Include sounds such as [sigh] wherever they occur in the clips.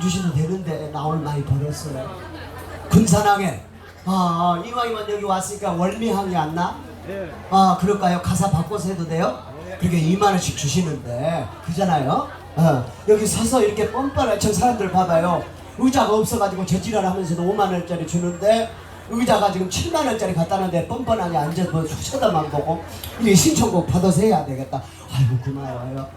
안 주시면 되는데, 나 오늘 많이 벌었어요. 군산항에, 아, 이왕이면 여기 왔으니까 월미항이 안 나? 예. 아, 그럴까요? 가사 바꿔서 해도 돼요? 그렇게 2만 원씩 주시는데, 그잖아요? 어, 여기 서서 이렇게 뻔뻔한 저 사람들 봐봐요. 의자가 없어가지고 저지랄 하면서도 5만 원짜리 주는데, 의자가 지금 7만 원짜리 갖다는데 뻔뻔하게 앉아서 뭐 쳐다만 보고, 이게 신청곡 받아서 해야 되겠다. 아이고, 고마워요.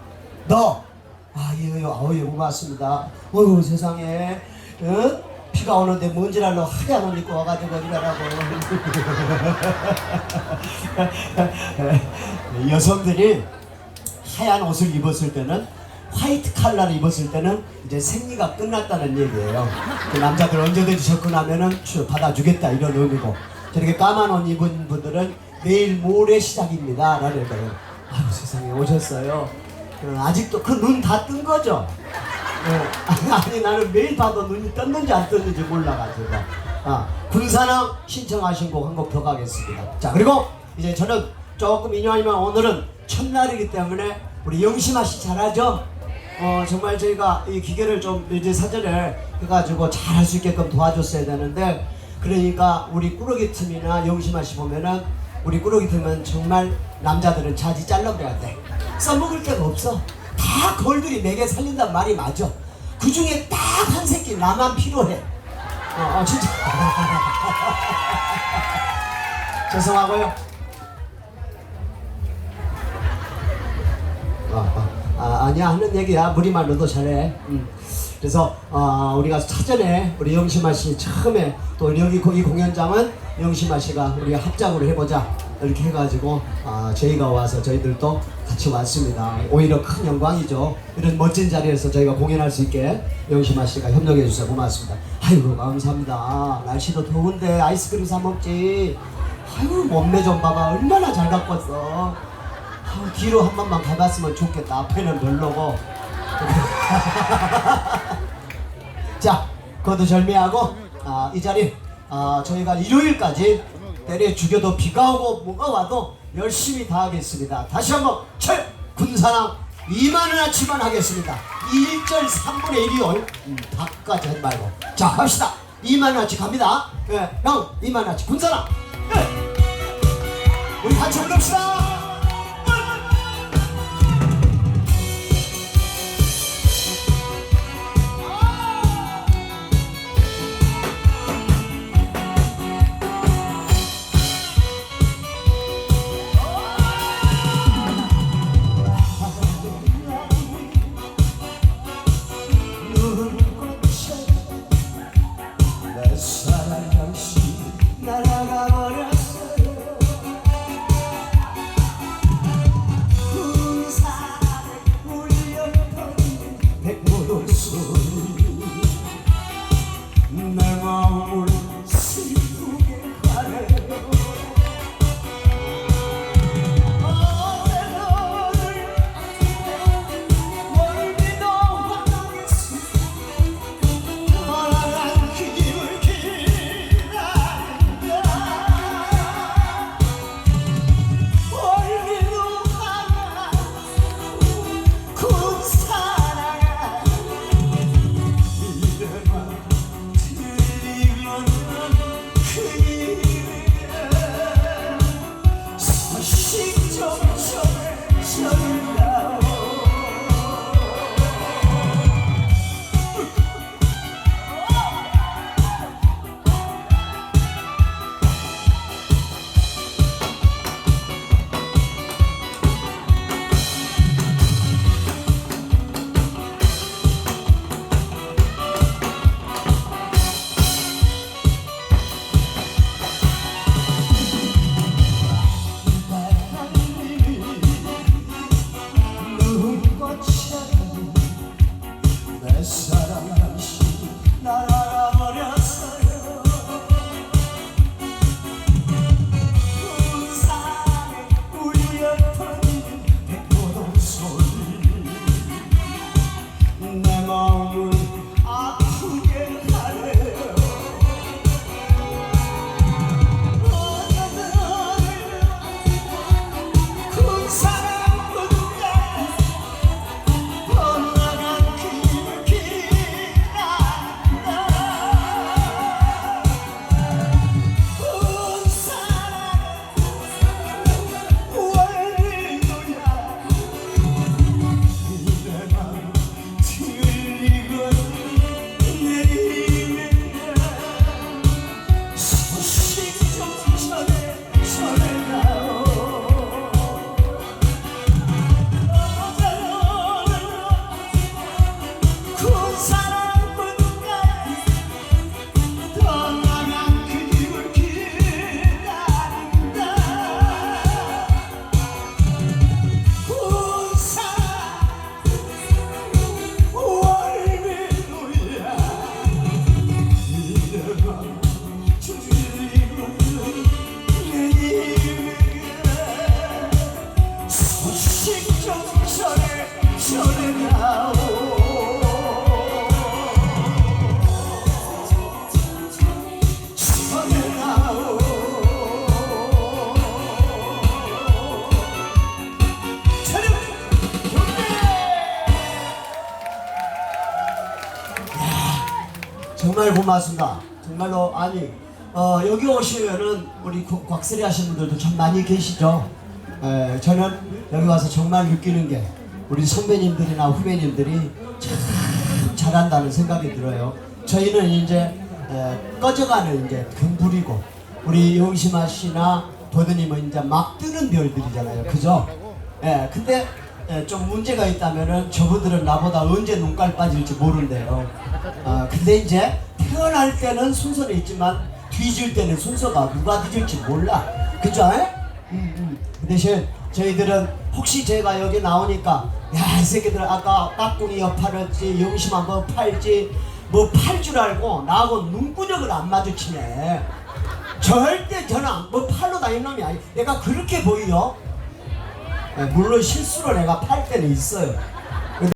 너! 아, 예, 예, 아우, 예, 고맙습니다. 어휴, 세상에. 어? 비가 오는데 먼지날로 하얀 옷 입고 와가지고 이러라고. [laughs] 여성들이 하얀 옷을 입었을 때는 화이트 칼라를 입었을 때는 이제 생리가 끝났다는 얘기예요. 그 남자들 언제든지 접근하면은 주- 받아주겠다 이런 의미고 저렇게 까만 옷 입은 분들은 내일 모레 시작입니다. 라는 거예요. 아유 세상에 오셨어요. 어, 아직도 그 눈 다 뜬 거죠? 어, 아니 나는 매일 봐도 눈이 떴는지 안 떴는지 몰라가지고 아, 군산항 신청하신 곡 한 곡 더 가겠습니다 자 그리고 이제 저는 조금 인용하지만 오늘은 첫날이기 때문에 우리 영심아 씨 잘하죠? 어 정말 저희가 이 기계를 좀 이제 사전에 해가지고 잘할 수 있게끔 도와줬어야 되는데 그러니까 우리 꾸러기 팀이나 영심아 씨 보면은 우리 꾸러기 팀은 정말 남자들은 자지 잘라버려야 돼. 써먹을 데가 없어. 다 걸들이 내게 살린단 말이 맞아. 그 중에 딱 한 새끼 나만 필요해. 어, 어 진짜. [laughs] 죄송하고요. 아, 아, 아, 아니야. 하는 얘기야. 무리만 넣어도 잘해. 음. 그래서 어, 우리가 사전에 우리 영심아 씨 처음에 또 여기 고- 이 공연장은 영심아 씨가 우리가 합작으로 해보자 이렇게 해가지고 아, 저희가 와서 저희들도 같이 왔습니다. 오히려 큰 영광이죠. 이런 멋진 자리에서 저희가 공연할 수 있게 영심아 씨가 협력해 주셔서 고맙습니다. 아이고 감사합니다. 날씨도 더운데 아이스크림 사 먹지. 아유 몸매 좀 봐봐 얼마나 잘 갖고 왔어. 아유, 뒤로 한 번만 가봤으면 좋겠다. 앞에는 별로고. [laughs] 자, 거두 절미하고 아, 이 자리 아, 저희가 일요일까지 때려 죽여도 비가 오고 뭐가 와도 열심히 다 하겠습니다. 다시 한번 철 군사랑 2만 원어치만 하겠습니다. 1절 3분의 1이요. 음, 닭까지 하지 말고. 자, 갑시다. 2만 원어치 갑니다. 예, 형 2만 원어치 군사랑. 예. 우리 같이 부릅시다. 정말 고맙습니다. 정말로 아니 어, 여기 오시면은 우리 곽- 곽세리 하신 분들도 참 많이 계시죠. 에, 저는 여기 와서 정말 느끼는 게 우리 선배님들이나 후배님들이 참 잘한다는 생각이 들어요. 저희는 이제 에, 꺼져가는 이제 금불이고 우리 영심아 씨나 도드님은 이제 막 뜨는 별들이잖아요. 그죠? 예, 근데 예, 좀 문제가 있다면은 저분들은 나보다 언제 눈깔 빠질지 모른대요. 아, 근데 이제 태어날 때는 순서는 있지만 뒤질 때는 순서가 누가 뒤질지 몰라. 그죠? 예? 음, 음. 그 대신 저희들은 혹시 제가 여기 나오니까 야 이 새끼들 아까 깍꿍이 옆팔았지 영심 한번 팔지 뭐 팔 줄 알고 나하고 눈구녕을 안 마주치네 절대 저는 뭐 팔로 다니는 놈이 아니 내가 그렇게 보이요 예, 물론 실수로 내가 팔 때는 있어요